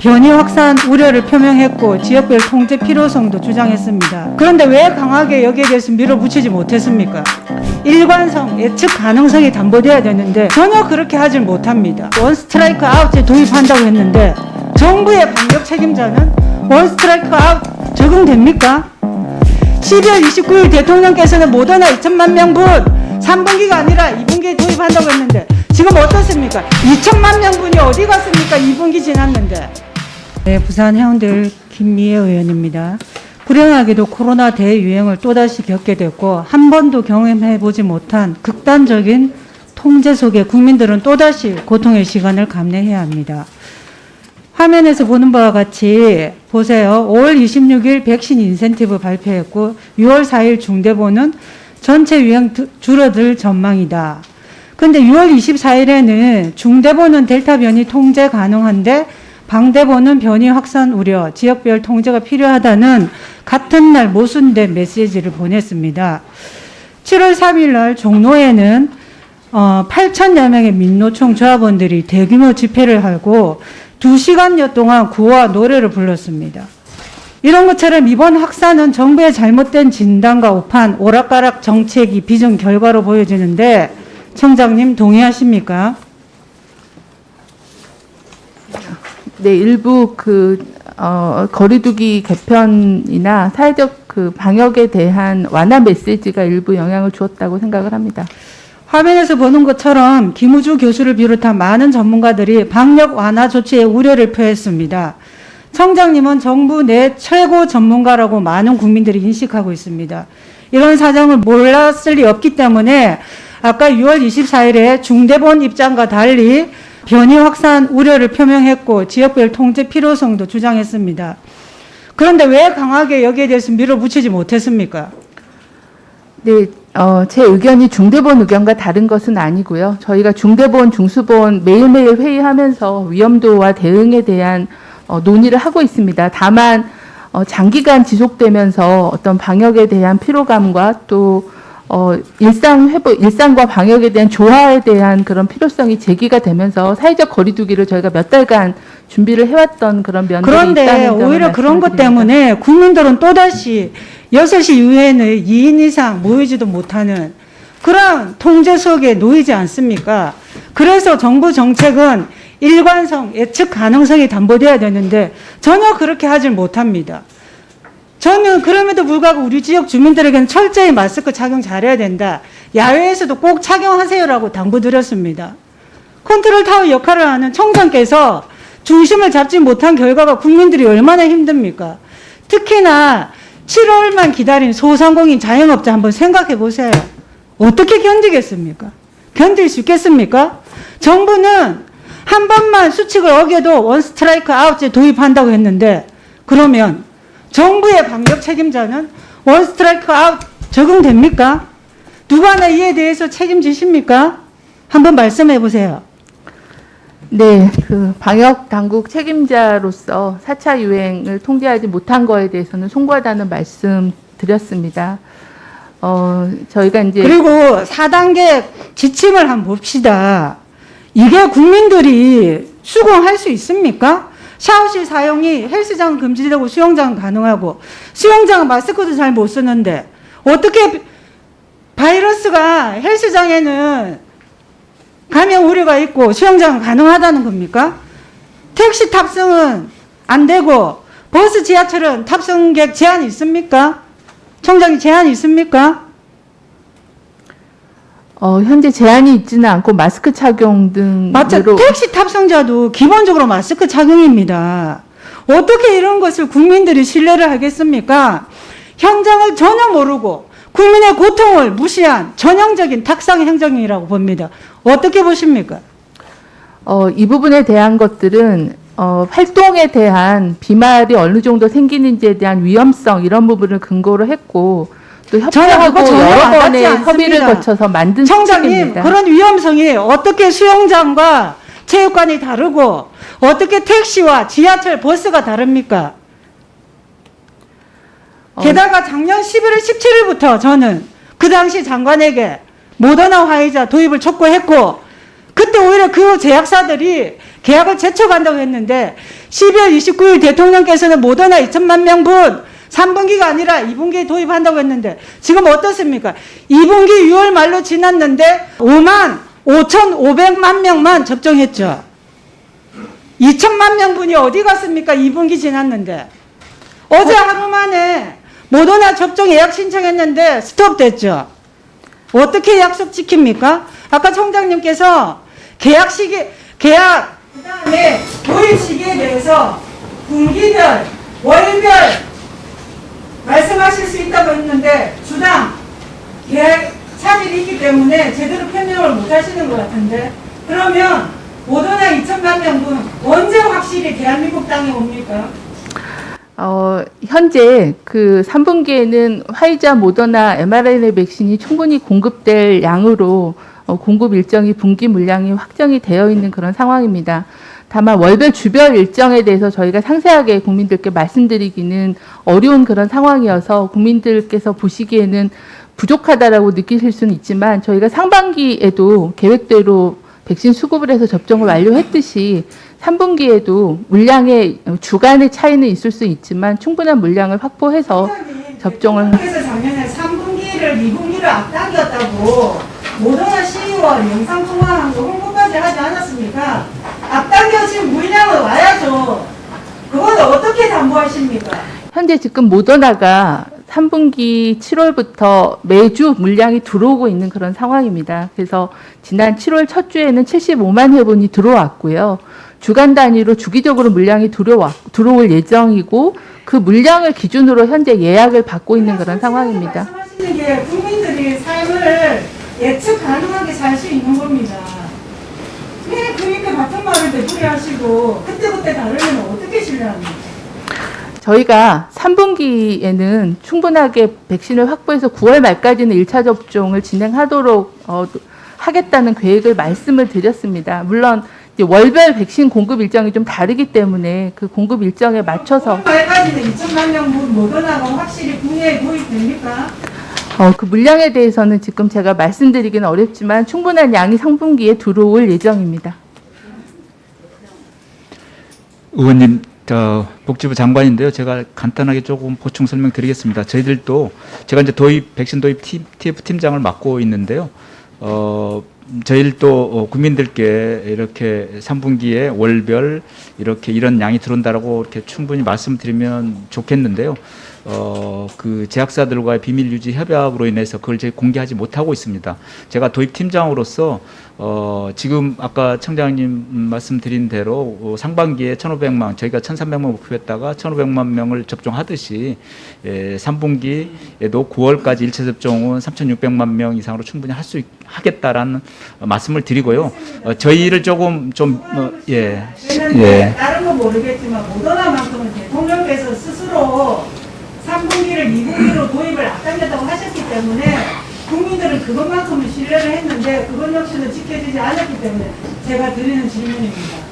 변이 확산 우려를 표명했고 지역별 통제 필요성도 주장했습니다. 그런데 왜 강하게 여기에 대해서 밀어붙이지 못했습니까? 일관성, 예측 가능성이 담보돼야 되는데 전혀 그렇게 하질 못합니다. 원 스트라이크 아웃제 도입한다고 했는데 정부의 방역 책임자는 원 스트라이크 아웃 적용됩니까? 12월 29일 대통령께서는 모더나 2천만 명분 3분기가 아니라 2분기에 도입한다고 했는데 지금 어떻습니까? 2천만 명분이 어디 갔습니까? 2분기 지났는데. 네, 부산 해운대를 김미애 의원입니다. 불행하게도 코로나 대유행을 또다시 겪게 됐고 한 번도 경험해 보지 못한 극단적인 통제 속에 국민들은 또다시 고통의 시간을 감내해야 합니다. 화면에서 보는 바와 같이 보세요. 5월 26일 백신 인센티브 발표했고 6월 4일 중대본은 전체 유행 두- 줄어들 전망이다. 근데 6월 24일에는 중대본은 델타 변이 통제 가능한데 방대본은 변이 확산 우려, 지역별 통제가 필요하다는 같은 날 모순된 메시지를 보냈습니다. 7월 3일 날 종로에는 어, 8천여 명의 민노총 조합원들이 대규모 집회를 하고 2시간여 동안 구호와 노래를 불렀습니다. 이런 것처럼 이번 확산은 정부의 잘못된 진단과 오판, 오락가락 정책이 비전 결과로 보여지는데 청장님 동의하십니까? 네, 일부 그 어, 거리두기 개편이나 사회적 그 방역에 대한 완화 메시지가 일부 영향을 주었다고 생각을 합니다. 화면에서 보는 것처럼 김우주 교수를 비롯한 많은 전문가들이 방역 완화 조치에 우려를 표했습니다. 청장님은 정부 내 최고 전문가라고 많은 국민들이 인식하고 있습니다. 이런 사정을 몰랐을 리 없기 때문에 아까 6월 24일에 중대본 입장과 달리 변이 확산 우려를 표명했고 지역별 통제 필요성도 주장했습니다. 그런데 왜 강하게 여기에 대해서 밀어붙이지 못했습니까? 네, 어, 제 의견이 중대본 의견과 다른 것은 아니고요. 저희가 중대본, 중수본 매일매일 회의하면서 위험도와 대응에 대한 어, 논의를 하고 있습니다. 다만 어, 장기간 지속되면서 어떤 방역에 대한 피로감과 또 어, 일상 회복, 일상과 방역에 대한 조화에 대한 그런 필요성이 제기가 되면서 사회적 거리두기를 저희가 몇 달간 준비를 해왔던 그런 면들이 그런데 있다는 오히려 그런 것. 때문에 국민들은 또다시 6시 이후에는 2인 이상 모이지도 못하는 그런 통제 속에 놓이지 않습니까? 그래서 정부 정책은 일관성, 예측 가능성이 담보돼야 되는데 전혀 그렇게 하질 못합니다. 저는 그럼에도 불구하고 우리 지역 주민들에게는 철저히 마스크 착용 잘해야 된다. 야외에서도 꼭 착용하세요라고 당부드렸습니다. 컨트롤 타워 역할을 하는 청장께서 중심을 잡지 못한 결과가 국민들이 얼마나 힘듭니까? 특히나 7월만 기다린 소상공인 자영업자 한번 생각해 보세요. 어떻게 견디겠습니까? 견딜 수 있겠습니까? 정부는 한 번만 수칙을 어겨도 원 스트라이크 아웃제 도입한다고 했는데 그러면 정부의 방역 책임자는 원 스트라이크 아웃 적용됩니까? 누가 이에 대해서 책임지십니까? 한번 말씀해 보세요. 네, 그 방역 당국 책임자로서 4차 유행을 통제하지 못한 거에 대해서는 송구하다는 말씀 드렸습니다. 어, 저희가 이제 그리고 4단계 지침을 한번 봅시다. 이게 국민들이 수긍할 수 있습니까? 샤워실 사용이 헬스장 금지되고 수영장 가능하고 수영장 마스크도 잘 못 쓰는데 어떻게 바이러스가 헬스장에는 감염 우려가 있고 수영장 가능하다는 겁니까? 택시 탑승은 안 되고 버스 지하철은 탑승객 제한이 있습니까? 청장이 제한이 있습니까? 어, 현재 제한이 있지는 않고 마스크 착용 맞죠. 등으로 택시 탑승자도 기본적으로 마스크 착용입니다. 어떻게 이런 것을 국민들이 신뢰를 하겠습니까? 현장을 전혀 모르고 국민의 고통을 무시한 전형적인 탁상 행정이라고 봅니다. 어떻게 보십니까? 어, 이 부분에 대한 것들은 어, 활동에 대한 비말이 어느 정도 생기는지에 대한 위험성 이런 부분을 근거로 했고 또 그거 전혀 여러 와닿지 번의 않습니다. 협의를 거쳐서 만든 청장님, 수칙입니다. 그런 위험성이 어떻게 수영장과 체육관이 다르고 어떻게 택시와 지하철, 버스가 다릅니까? 어. 게다가 작년 11월 17일부터 저는 그 당시 장관에게 모더나 화이자 도입을 촉구했고 그때 오히려 그 제약사들이 계약을 재촉한다고 했는데 12월 29일 대통령께서는 모더나 2천만 명분 3분기가 아니라 2분기에 도입한다고 했는데 지금 어떻습니까? 2분기 6월 말로 지났는데 5만 5,500만 명만 접종했죠. 2천만 명분이 어디 갔습니까? 2분기 지났는데. 어제 하루 만에 모더나 접종 예약 신청했는데 스톱됐죠. 어떻게 약속 지킵니까? 아까 총장님께서 계약 시기, 계약, 그 다음에 도입 시기에 대해서 분기별, 월별 말씀하실 수 있다고 했는데 주당 계약 차질이 있기 때문에 제대로 표명을 못 하시는 것 같은데 그러면 모더나 2천만 명분 언제 확실히 대한민국 땅에 옵니까? 어, 현재 그 3분기에는 화이자, 모더나, mRNA 백신이 충분히 공급될 양으로 어, 공급 일정이 분기 물량이 확정이 되어 있는 그런 상황입니다. 다만 월별 주별 일정에 대해서 저희가 상세하게 국민들께 말씀드리기는 어려운 그런 상황이어서 국민들께서 보시기에는 부족하다라고 느끼실 수는 있지만 저희가 상반기에도 계획대로 백신 수급을 해서 접종을 완료했듯이 3분기에도 물량의 주간의 차이는 있을 수 있지만 충분한 물량을 확보해서 접종을 그래서 작년에 3분기를 2분기를 앞당겼다고 모더나 CEO와 영상 통화한 거 홍보까지 하지 않았습니까? 앞당겨진 물량은 와야죠. 그거는 어떻게 담보하십니까? 현재 지금 모더나가 3분기 7월부터 매주 물량이 들어오고 있는 그런 상황입니다. 그래서 지난 7월 첫 주에는 75만 회분이 들어왔고요. 주간 단위로 주기적으로 물량이 들어와, 들어올 예정이고 그 물량을 기준으로 현재 예약을 받고 있는 그런 상황입니다. 말씀하시는 게 국민들이 삶을 예측 가능하게 살 수 있는 겁니다. 되풀이하시고 그때그때 다르면 어떻게 신뢰합니까? 저희가 3분기에는 충분하게 백신을 확보해서 9월 말까지는 1차 접종을 진행하도록 어, 하겠다는 계획을 말씀을 드렸습니다. 물론 월별 백신 공급 일정이 좀 다르기 때문에 그 공급 일정에 맞춰서 말까지는 2천만 명 모더나가 확실히 국내에 도입됩니까? 어, 그 물량에 대해서는 지금 제가 말씀드리기는 어렵지만 충분한 양이 상분기에 들어올 예정입니다. 의원님, 저 복지부 장관인데요. 제가 간단하게 조금 보충 설명드리겠습니다. 저희들도 제가 이제 도입 백신 도입 팀, TF 팀장을 맡고 있는데요. 어, 저희들도 어, 국민들께 이렇게 3분기에 월별 이렇게 이런 양이 들어온다라고 이렇게 충분히 말씀드리면 좋겠는데요. 어, 그 제약사들과의 비밀 유지 협약으로 인해서 그걸 저희 공개하지 못하고 있습니다. 제가 도입 팀장으로서 어, 지금 아까 청장님 음, 말씀드린 대로 어, 상반기에 1,500만 저희가 1,300만 목표했다가 1,500만 명을 접종하듯이 예, 3분기에도 9월까지 1차 접종은 3,600만 명 이상으로 충분히 할 수 하겠다라는 어, 말씀을 드리고요. 어, 저희를 조금 좀 어, 예. 예. 다른 건 모르겠지만 모더나만큼은 대통령께서 스스로 3분기를 2분기로 도입을 앞당겼다고 하셨기 때문에 국민들은 그것만큼은 신뢰를 했는데 그것 역시도 지켜지지 않았기 때문에 제가 드리는 질문입니다.